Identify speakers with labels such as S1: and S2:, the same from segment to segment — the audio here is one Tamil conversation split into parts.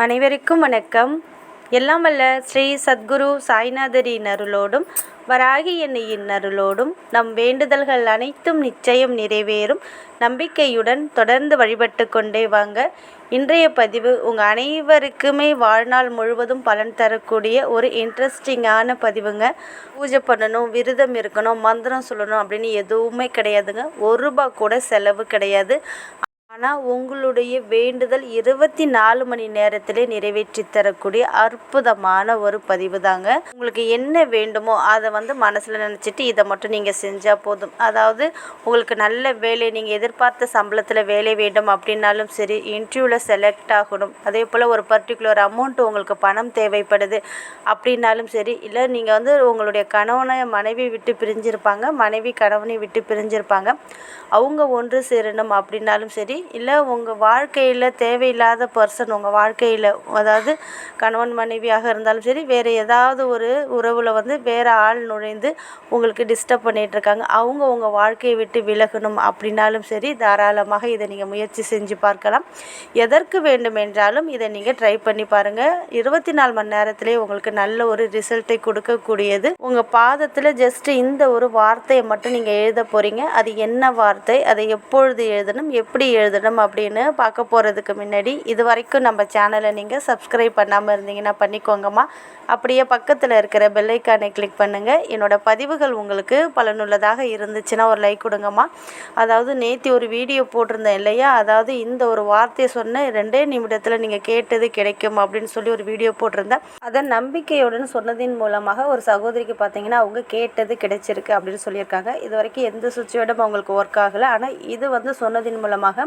S1: அனைவருக்கும் வணக்கம். எல்லாம் வல்ல ஸ்ரீ சத்குரு சாய்நாதரின் அருளோடும் வராகி எண்ணியின் அருளோடும் நம் வேண்டுதல்கள் அனைத்தும் நிச்சயம் நிறைவேறும். நம்பிக்கையுடன் தொடர்ந்து வழிபட்டு கொண்டே வாங்க. இன்றைய பதிவு உங்கள் அனைவருக்குமே வாழ்நாள் முழுவதும் பலன் தரக்கூடிய ஒரு இன்ட்ரெஸ்டிங்கான பதிவுங்க. பூஜை பண்ணணும் விரதம் இருக்கணும் மந்திரம் சொல்லணும் அப்படின்னு எதுவுமே கிடையாதுங்க. ஒரு ரூபா கூட செலவு கிடையாது. ஆனால் உங்களுடைய வேண்டுதல் இருபத்தி நாலு மணி நேரத்திலே நிறைவேற்றி தரக்கூடிய அற்புதமான ஒரு பதிவு தாங்க உங்களுக்கு என்ன வேண்டுமோ அதை வந்து மனசில் நினச்சிட்டு இதை மட்டும் நீங்கள் செஞ்சால் போதும். அதாவது உங்களுக்கு நல்ல வேலை நீங்கள் எதிர்பார்த்த சம்பளத்தில் வேலை வேண்டும் அப்படின்னாலும் சரி இன்டர்வியூவில் செலக்ட் ஆகணும். அதே போல் ஒரு பர்டிகுலர் அமௌண்ட் உங்களுக்கு பணம் தேவைப்படுது அப்படின்னாலும் சரி இல்லை நீங்கள் வந்து உங்களுடைய கணவனை மனைவி விட்டு பிரிஞ்சிருப்பாங்க மனைவி கணவனை விட்டு பிரிஞ்சிருப்பாங்க. அவங்க ஒன்று சேரணும் அப்படின்னாலும் சரி இல்லை உங்கள் வாழ்க்கையில் தேவையில்லாத பர்சன் உங்கள் வாழ்க்கையில் அதாவது கணவன் மனைவியாக இருந்தாலும் சரி வேறு ஏதாவது ஒரு உறவில் வந்து வேறு ஆள் நுழைந்து உங்களுக்கு டிஸ்டர்ப் பண்ணிகிட்ருக்காங்க அவங்க உங்கள் வாழ்க்கையை விட்டு விலகணும் அப்படின்னாலும் சரி தாராளமாக இதை நீங்கள் முயற்சி செஞ்சு பார்க்கலாம். எதற்கு வேண்டுமென்றாலும் இதை நீங்கள் ட்ரை பண்ணி பாருங்கள் இருபத்தி நாலு மணி நேரத்திலே உங்களுக்கு நல்ல ஒரு ரிசல்ட்டை கொடுக்கக்கூடியது. உங்கள் பாதத்தில் ஜஸ்ட்டு இந்த ஒரு வார்த்தையை மட்டும் நீங்கள் எழுத போகிறீங்க அது என்ன வார்த்தை? அதை எப்பொழுது எழுதணும்? எப்படி எழுதணும் அப்படின்னு பார்க்க போகிறதுக்கு முன்னாடி இது வரைக்கும் நம்ம சேனலை நீங்கள் சப்ஸ்கிரைப் பண்ணாமல் இருந்தீங்கன்னா பண்ணிக்கோங்கம்மா. அப்படியே பக்கத்தில் இருக்கிற பெல்லைக்கானை கிளிக் பண்ணுங்கள் என்னோட பதிவுகள் உங்களுக்கு பலனுள்ளதாக இருந்துச்சுன்னா ஒரு லைக் கொடுங்கம்மா. அதாவது நேற்று ஒரு வீடியோ போட்டிருந்தேன் இல்லையா? அதாவது இந்த ஒரு வார்த்தையை சொன்ன ரெண்டே நிமிடத்தில் நீங்கள் கேட்டது கிடைக்கும் அப்படின்னு சொல்லி ஒரு வீடியோ போட்டிருந்தேன். அதை நம்பிக்கையுடன் சொன்னதின் மூலமாக ஒரு சகோதரிக்கு பார்த்தீங்கன்னா அவங்க கேட்டது கிடைச்சிருக்கு அப்படின்னு சொல்லியிருக்காங்க. இது வரைக்கும் எந்த சுச்சுவேஷனும் அவங்களுக்கு ஒர்க் ஆகலை. ஆனால் இது வந்து சொன்னதின் மூலமாக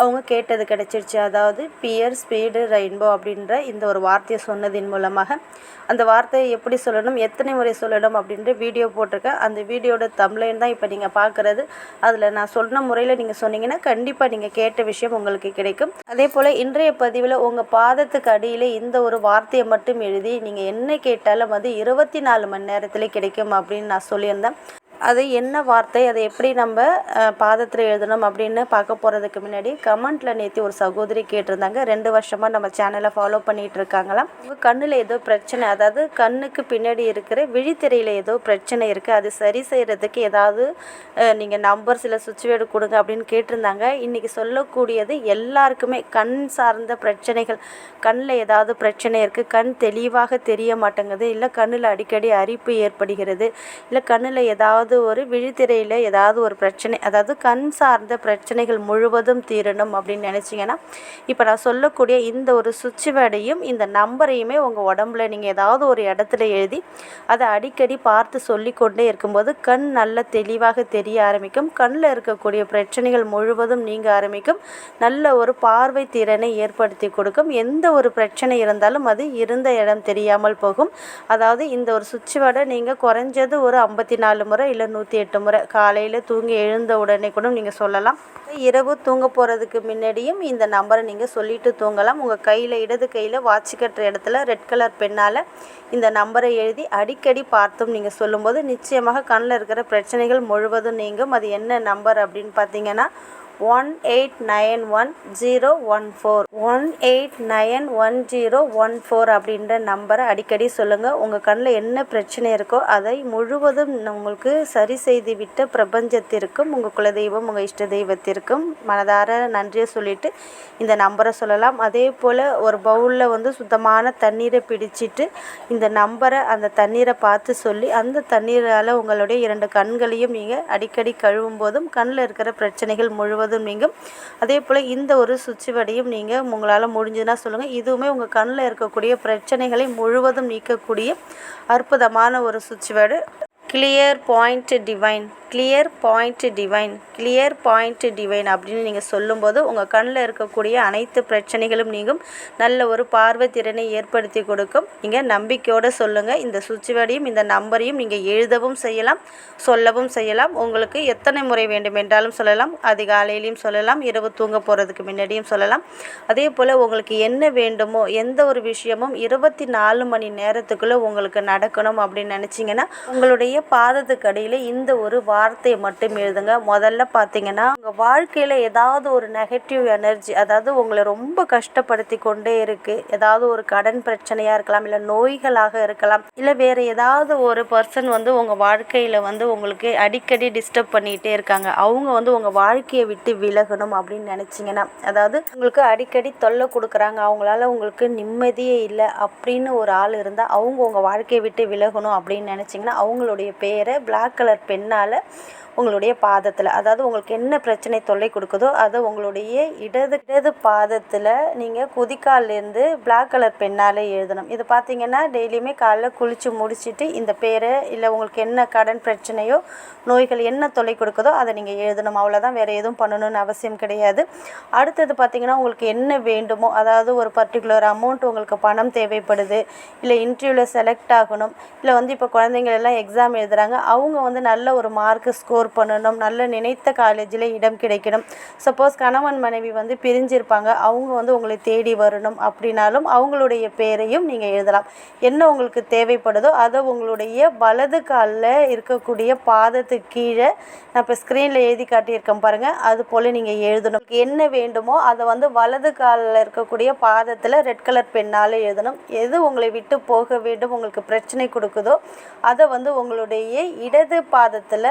S1: அவங்க கேட்டது கிடச்சிருச்சு. அதாவது பியர் ஸ்பீடு ரெயின்போ அப்படின்ற இந்த ஒரு வார்த்தையை சொன்னதின் மூலமாக அந்த வார்த்தையை எப்படி சொல்லணும் எத்தனை முறை சொல்லணும் அப்படின்ற வீடியோ போட்டிருக்கேன். அந்த வீடியோட தம்ப்லைன் தான் இப்போ நீங்கள் பார்க்குறது. அதில் நான் சொன்ன முறையில் நீங்கள் சொன்னீங்கன்னா கண்டிப்பாக நீங்கள் கேட்ட விஷயம் உங்களுக்கு கிடைக்கும். அதே போல் இன்றைய பதிவில் உங்கள் பாதத்துக்கு அடியில் இந்த ஒரு வார்த்தையை மட்டும் எழுதி நீங்கள் என்ன கேட்டாலும் அது இருபத்தி நாலு மணி நேரத்தில் கிடைக்கும் அப்படின்னு நான் சொல்லியிருந்தேன். அது என்ன வார்த்தை அதை எப்படி நம்ம பாதத்தில் எழுதணும் அப்படின்னு பார்க்க போகிறதுக்கு முன்னாடி கமெண்ட்டில் நேற்று ஒரு சகோதரி கேட்டிருந்தாங்க. ரெண்டு வருஷமாக நம்ம சேனலை ஃபாலோ பண்ணிகிட்டு இருக்காங்களாம். உங்கள் கண்ணில் ஏதோ பிரச்சனை அதாவது கண்ணுக்கு பின்னாடி இருக்கிற விழித்திரையில் ஏதோ பிரச்சனை இருக்குது அது சரி செய்கிறதுக்கு ஏதாவது நீங்கள் நம்பர் சில சுச்சுவேடு கொடுங்க அப்படின்னு கேட்டிருந்தாங்க. இன்றைக்கி சொல்லக்கூடியது எல்லாருக்குமே கண் சார்ந்த பிரச்சனைகள் கண்ணில் ஏதாவது பிரச்சனை இருக்குது கண் தெளிவாக தெரிய மாட்டேங்குது இல்லை கண்ணில் அடிக்கடி அரிப்பு ஏற்படுகிறது இல்லை கண்ணில் ஏதாவது ஒரு விழித்திரையில் ஏதாவது ஒரு பிரச்சனை அதாவது கண் சார்ந்த பிரச்சனைகள் முழுவதும் தீரணும் அப்படின்னு நினச்சிங்கன்னா இப்போ நான் சொல்லக்கூடிய இந்த ஒரு சுவிட்ச் வேர்டையும் இந்த நம்பரையுமே உங்கள் உடம்புல நீங்கள் ஏதாவது ஒரு இடத்துல எழுதி அதை அடிக்கடி பார்த்து சொல்லிக்கொண்டே இருக்கும்போது கண் நல்ல தெளிவாக தெரிய ஆரம்பிக்கும். கண்ணில் இருக்கக்கூடிய பிரச்சனைகள் முழுவதும் நீங்க ஆரம்பிக்கும். நல்ல ஒரு பார்வை திறனை ஏற்படுத்தி கொடுக்கும். எந்த ஒரு பிரச்சனை இருந்தாலும் அது இருந்த இடம் தெரியாமல் போகும். அதாவது இந்த ஒரு சுவிட்ச் வேர்டை நீங்கள் குறைஞ்சது ஒரு ஐம்பத்தி நாலு முறை இல்லை நூற்றி எட்டு முறை. காலையில் தூங்கி எழுந்த உடனே கூட நீங்கள் சொல்லலாம். இரவு தூங்க போகிறதுக்கு முன்னாடியும் இந்த நம்பரை நீங்கள் சொல்லிட்டு தூங்கலாம். உங்கள் கையில் இடது கையில் வாட்ச் கட்டுற இடத்துல ரெட் கலர் பெண்ணால் இந்த நம்பரை எழுதி அடிக்கடி பார்த்தும் நீங்கள் சொல்லும்போது நிச்சயமாக கண்ணில் இருக்கிற பிரச்சனைகள் முழுவதும் நீங்கும். அது என்ன நம்பர் அப்படின்னு பார்த்தீங்கன்னா one eight nine one zero one four one eight nine one zero one four அப்படின்ற நம்பரை அடிக்கடி சொல்லுங்கள் உங்கள் கண்ணில் என்ன பிரச்சனை இருக்கோ அதை முழுவதும் உங்களுக்கு சரி செய்து விட்ட பிரபஞ்சத்திற்கும் உங்கள் குலதெய்வம் உங்கள் இஷ்ட தெய்வத்திற்கும் மனதார நன்றியை சொல்லிவிட்டு இந்த நம்பரை சொல்லலாம். அதே போல் ஒரு பவுலில் வந்து சுத்தமான தண்ணீரை பிடிச்சிட்டு இந்த நம்பரை அந்த தண்ணீரை பார்த்து சொல்லி அந்த தண்ணீரால் உங்களுடைய இரண்டு கண்களையும் நீங்கள் அடிக்கடி கழுவும் போதும் கண்ணில் இருக்கிற பிரச்சனைகள் முழுவதும் முழுவதும் நீங்கும் அதே போல் இந்த ஒரு சுவிட்ச் நீங்கள் உங்களால் முடிஞ்சதுன்னா சொல்லுங்கள் இதுவுமே உங்கள் கண்ணில் இருக்கக்கூடிய பிரச்சனைகளை முழுவதும் நீக்கக்கூடிய அற்புதமான ஒரு சுவிட்ச் word clear point divine clear point divine clear point divine அப்படின்னு நீங்கள் சொல்லும்போது உங்கள் கண்ணில் இருக்கக்கூடிய அனைத்து பிரச்சனைகளும் நீங்கும். நல்ல ஒரு பார்வை திறனை ஏற்படுத்தி கொடுக்கும். நீங்கள் நம்பிக்கையோடு சொல்லுங்கள் இந்த சுவிட்ச் இந்த நம்பரையும் நீங்கள் எழுதவும் செய்யலாம் சொல்லவும் செய்யலாம். உங்களுக்கு எத்தனை முறை வேண்டும் என்றாலும் சொல்லலாம். அதிகாலையிலையும் சொல்லலாம் இரவு தூங்க போகிறதுக்கு முன்னாடியும் சொல்லலாம். அதே போல் உங்களுக்கு என்ன வேண்டுமோ எந்த ஒரு விஷயமும் இருபத்தி நாலு மணி நேரத்துக்குள்ளே உங்களுக்கு நடக்கணும் அப்படின்னு நினச்சிங்கன்னா உங்களுடைய பாதத்துக்கு அடியில் இந்த ஒரு வார்த்தையை மட்டும் எழுதுங்க. முதல்ல பார்த்தீங்கன்னா உங்கள் வாழ்க்கையில் ஏதாவது ஒரு நெகட்டிவ் எனர்ஜி அதாவது உங்களை ரொம்ப கஷ்டப்படுத்தி கொண்டே இருக்குது ஏதாவது ஒரு கடன் பிரச்சனையாக இருக்கலாம் இல்லை நோய்களாக இருக்கலாம் இல்லை வேறு ஏதாவது ஒரு பர்சன் வந்து உங்கள் வாழ்க்கையில் வந்து உங்களுக்கு அடிக்கடி டிஸ்டர்ப் பண்ணிகிட்டே இருக்காங்க. அவங்க வந்து உங்கள் வாழ்க்கையை விட்டு விலகணும் அப்படின்னு நினச்சிங்கன்னா அதாவது உங்களுக்கு அடிக்கடி தொல்லை கொடுக்குறாங்க அவங்களால உங்களுக்கு நிம்மதியே இல்லை அப்படின்னு ஒரு ஆள் இருந்தால் அவங்க உங்கள் வாழ்க்கையை விட்டு விலகணும் அப்படின்னு நினச்சிங்கன்னா அவங்களுடைய பேரை பிளாக் கலர் பெண்ணால் உங்களுடைய பாதத்தில் அதாவது உங்களுக்கு என்ன பிரச்சனை தொல்லை கொடுக்குதோ அதை உங்களுடைய இடது இடது பாதத்தில் நீங்கள் குதிக்கால்லேருந்து பிளாக் கலர் பெண்ணால் எழுதணும். இது பார்த்தீங்கன்னா டெய்லியுமே காலைல குளித்து முடிச்சுட்டு இந்த பேரை இல்லை உங்களுக்கு என்ன கடன் பிரச்சனையோ நோய்கள் என்ன தொல்லை கொடுக்குதோ அதை நீங்கள் எழுதணும். அவ்வளோதான் வேறு எதுவும் பண்ணணும்னு அவசியம் கிடையாது. அடுத்தது பார்த்திங்கன்னா உங்களுக்கு என்ன வேண்டுமோ அதாவது ஒரு பர்டிகுலர் அமௌண்ட் உங்களுக்கு பணம் தேவைப்படுது இல்லை இன்டர்வியூவில் செலக்ட் ஆகணும் இல்லை வந்து இப்போ குழந்தைங்க எல்லாம் எக்ஸாம் எழுதுகிறாங்க அவங்க வந்து நல்ல ஒரு மார்க்கு ஸ்கோர் பண்ணணும். நல்ல நினைத்த காலேஜில் இடம் கிடைக்கணும். சப்போஸ் கணவன் மனைவி வந்து பிரிஞ்சிருப்பாங்க. அவங்க வந்து உங்களை தேடி வரணும் அப்படின்னாலும் அவங்களுடைய பேரையும் நீங்கள் எழுதலாம். என்ன உங்களுக்கு தேவைப்படுதோ அதை உங்களுடைய வலது காலில் இருக்கக்கூடிய பாதத்துக்கு கீழே நான் இப்போ ஸ்க்ரீனில் எழுதி காட்டியிருக்கேன் பாருங்கள் அது போல் நீங்கள் எழுதணும். என்ன வேண்டுமோ அதை வந்து வலது காலில் இருக்கக்கூடிய பாதத்தில் ரெட் கலர் பெண்ணால் எழுதணும். எது உங்களை விட்டு போக வேண்டும் உங்களுக்கு பிரச்சனை கொடுக்குதோ அதை வந்து உங்களுடைய இடது பாதத்தில்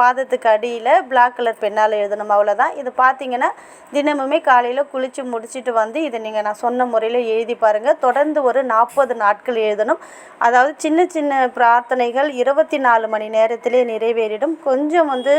S1: பாதத்துக்கு அடியில் பிளாக் கலர் பெண்ணால் எழுதணும் அவ்வளோதான் இது பார்த்தீங்கன்னா தினமுமே காலையில் குளித்து முடிச்சுட்டு வந்து இதை நீங்கள் நான் சொன்ன முறையில் எழுதி பாருங்கள் தொடர்ந்து ஒரு நாற்பது நாட்கள் எழுதணும். அதாவது சின்ன சின்ன பிரார்த்தனைகள் இருபத்தி நாலு மணி நேரத்திலே நிறைவேறிடும். கொஞ்சம் வந்து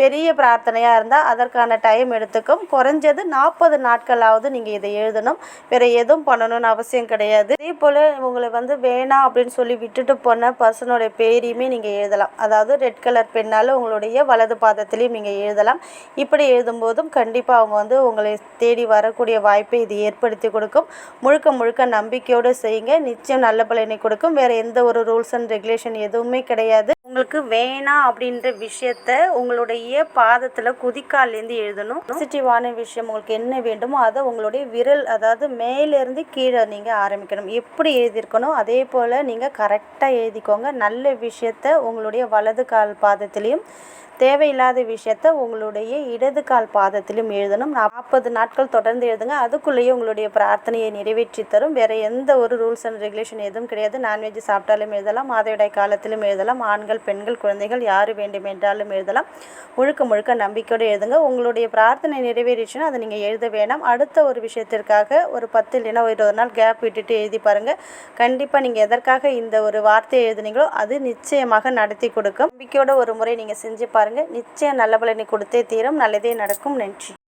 S1: பெரிய பிரார்த்தனையாக இருந்தால் அதற்கான டைம் எடுத்துக்கும். குறைஞ்சது நாற்பது நாட்களாவது நீங்கள் இதை எழுதணும். வேறு எதுவும் பண்ணணும்னு அவசியம் கிடையாது. அதே போல் உங்களை வந்து வேணாம் அப்படின்னு சொல்லி விட்டுட்டு போன பர்சனோட பேரையுமே நீங்கள் எழுதலாம். அதாவது ரெட் கலர் பெண்ணால் உங்களுடைய வலது பாதத்திலையும் நீங்கள் எழுதலாம். இப்படி எழுதும்போதும் கண்டிப்பாக அவங்க வந்து உங்களை தேடி வரக்கூடிய வாய்ப்பை இது ஏற்படுத்தி கொடுக்கும். முழுக்க முழுக்க நம்பிக்கையோடு செய்யுங்க. நிச்சயம் நல்ல பலனை கொடுக்கும். வேறு எந்த ஒரு ரூல்ஸ் அண்ட் ரெகுலேஷன் எதுவுமே கிடையாது. உங்களுக்கு வேணாம் அப்படின்ற விஷயத்த உங்களுடைய பாதத்தில் குதிக்கால்லேருந்து எழுதணும். பாசிட்டிவான விஷயம் உங்களுக்கு என்ன வேண்டுமோ அதை உங்களுடைய விரல் அதாவது மேலேருந்து கீழே நீங்கள் ஆரம்பிக்கணும். எப்படி எழுதியிருக்கணும்? அதே போல் நீங்கள் கரெக்டாக எழுதிக்கோங்க. நல்ல விஷயத்த உங்களுடைய வலது கால் பாதத்திலையும் தேவையில்லாத விஷயத்த உங்களுடைய இடது கால் பாதத்திலும் எழுதணும். நாற்பது நாட்கள் தொடர்ந்து எழுதுங்க. அதுக்குள்ளேயே உங்களுடைய பிரார்த்தனையை நிறைவேற்றி தரும். வேறு எந்த ஒரு ரூல்ஸ் அண்ட் ரெகுலேஷன் எதுவும் கிடையாது. நான்வெஜ் சாப்பிட்டாலும் எழுதலாம். மாதவிடாய் காலத்திலும் எழுதலாம். ஆண்கள் பெண்கள் குழந்தைகள் யார் வேண்டுமென்றாலும் எழுதலாம். முழுக்க முழுக்க நம்பிக்கையோடு எழுதுங்க. உங்களுடைய பிரார்த்தனை நிறைவேறிச்சுன்னா அதை நீங்கள் எழுத வேணாம். அடுத்த ஒரு விஷயத்திற்காக ஒரு பத்து இல்லைன்னா ஒரு இருபது நாள் கேப் விட்டுட்டு எழுதி பாருங்கள் கண்டிப்பாக நீங்கள் எதற்காக இந்த ஒரு வார்த்தையை எழுதுனீங்களோ அது நிச்சயமாக நடத்தி கொடுக்கும். நம்பிக்கையோட ஒரு முறை நீங்கள் செஞ்சு பாருங்கள் நிச்சயம் நல்ல பலனை கொடுத்தே தீரும். நல்லதே நடக்கும். நன்றி.